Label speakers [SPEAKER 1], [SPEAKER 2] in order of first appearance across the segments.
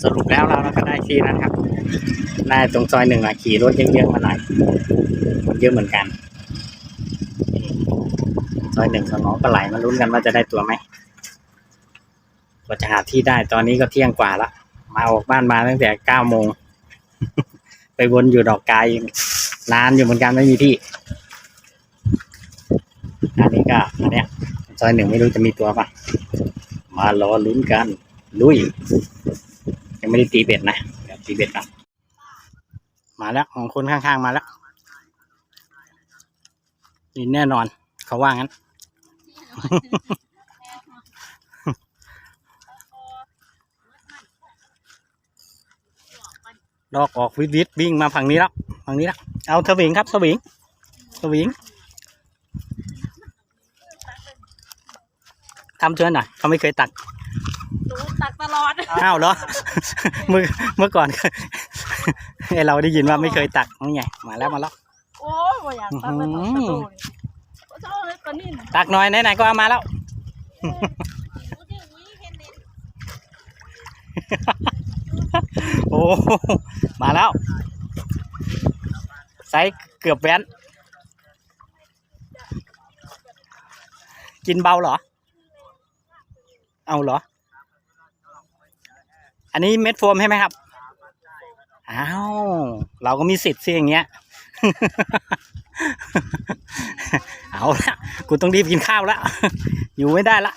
[SPEAKER 1] สรุปแล้วเราก็ได้ที่นะครับได้ตรงซอยหนึ่งอะขี่รถเยอะๆมาหน่อยคนเยอะเหมือนกันซอยหนึ่งของน้องปลาไหลมาลุ้นกันว่าจะได้ตัวไหมกว่าจะหาที่ได้ตอนนี้ก็เที่ยงกว่าละมาออกบ้านมาตั้งแต่เก้าโมงไปวนอยู่ดอกกายนานอยู่เหมือนกันไม่มีที่อันนี้ก็อันเนี้ยซอยหนึ่งไม่รู้จะมีตัวป่ะมารอลุ้นกันลุย ยังไม่ได้ตีเบ็ดนะเดี๋ยวตีเบ็ดก่อนมาแล้วของคนข้างๆมาแล้วนี่แน่นอน เขาว่างั้น ดอกออกวิดวิดวิ่งมาฝั่งนี้แล้วฝั่งนี้แล้วเอาสวิงครับสวิงสวิงทำเชิญหน่อยเขาไม่เคยตัก
[SPEAKER 2] หนูตักตลอด
[SPEAKER 1] อ้าวเหรอ เมื่อเมื่อก่อน ไอเราได้ยินว่าไม่เคยตักนี่ไงมาแล้วมาแล้ว
[SPEAKER 2] โอ้ยบ่อยากตักไปตักกระโดดก็ชอบเลยปลานิ่ม
[SPEAKER 1] ตักหน่อยไหนๆก็เอามาแล้ว โอ้มาแล้วไซส์เกือบแว้น กินเบาเหรอ เอาเหรอ อันนี้เม็ดโฟมใช่ไหมครับ อ้าว เราก็มีสิทธิ์สิอย่างเงี้ย เอาละกูต้องรีบกินข้าวแล้วอยู่ไม่ได้ละ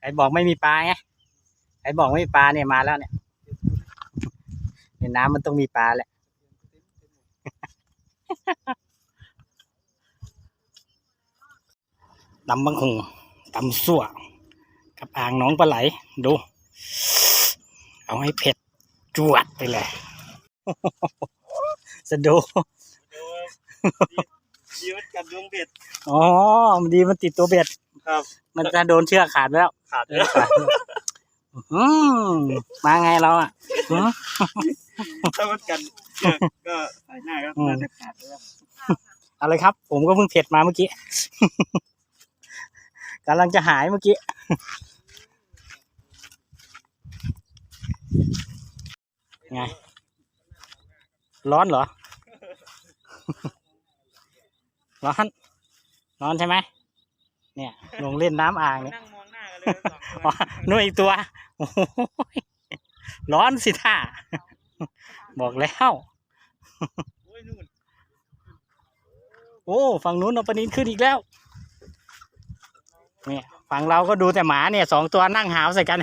[SPEAKER 1] ไอ้บอกไม่มีปลาไงไอ้บอกไม่มีปลาเนี่ยมาแล้วเนี่ยในน้ำมันต้องมีปลาแหละ ตำบังคงตำสั่ว อ่างหน้องปลาไหล ดู เอาให้เผ็ดจวดไปเลยสะดู
[SPEAKER 3] ชีวิตกับดวงเบ็ด
[SPEAKER 1] อ๋อ มันดีมันติดตัวเบ็ด
[SPEAKER 3] ครับ
[SPEAKER 1] มันจะโดนเชือกขาดแล้ว
[SPEAKER 3] ขาด
[SPEAKER 1] เออขาดอืมมาไงเราอะหือ
[SPEAKER 3] ถ้ามันกันเชือกก็สายหน้าก็
[SPEAKER 1] อืม
[SPEAKER 3] น่าจะขาดแล้ว
[SPEAKER 1] เอาเลยครับ ผมก็เพิ่งเผ็ดมาเมื่อกี้กำลังจะหายเมื่อกี้ ไง ร้อนเหรอ ร้อน ร้อนใช่ไหม เนี่ย ลงเล่นน้ำอ่างเนี่ย
[SPEAKER 3] นั่งมองหน้ากันเลยสองค
[SPEAKER 1] อ๋อนนู่นอีกตัว โอ้โหร้อนสิท่า บอกแล้ว
[SPEAKER 3] โอ้ยนู่น
[SPEAKER 1] โอ้ฝั่งนู้นเอาปลานินขึ้นอีกแล้ว เนี่ยฝั่งเราก็ดูแต่หมาเนี่ยสองตัวนั่งหาวใส่กัน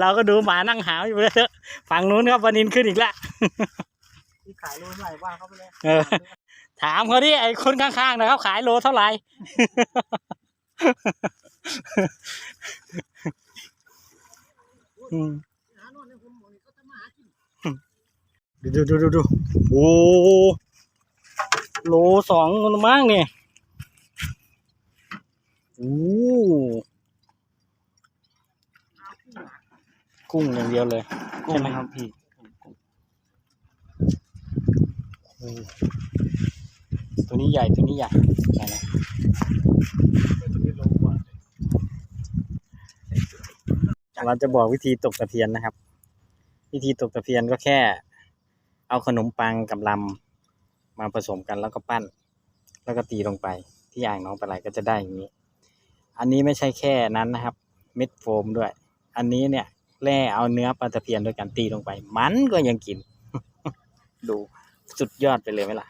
[SPEAKER 1] เราก็ดูหมานั่งหาวอยู่เลยฝั่งนู้นครับปลานินขึ้นอีกแล้ว
[SPEAKER 3] ที่ขายโลเท่าไหร่ว่าเขาไปเลย
[SPEAKER 1] เออถามเขาดิไอ้คนข้างๆนะครับ ขายโลเท่าไหร่อืมดูดูดูดูดูโอ้โลสองมันมั้งเนี่ยโอ้ กุ้งอย่างเดียวเลย
[SPEAKER 3] กุ้งไหมครับพี่
[SPEAKER 1] โอ้ตัวนี้ใหญ่ตัวนี้ใหญ่ใหญ่นะเราจะบอกวิธีตกตะเพียนนะครับ วิธีตกตะเพียนก็แค่ เอาขนมปังกับลำมาผสมกันแล้วก็ปั้น แล้วก็ตีลงไป ที่อ่างน้องปลาไหลก็จะได้อย่างนี้ อันนี้ไม่ใช่แค่นั้นนะครับ เม็ดโฟมด้วย อันนี้เนี่ย แล่เอาเนื้อปลาตะเพียนด้วยกันตีลงไป มันก็ยังกิน ดูสุดยอดไปเลยไหมล่ะ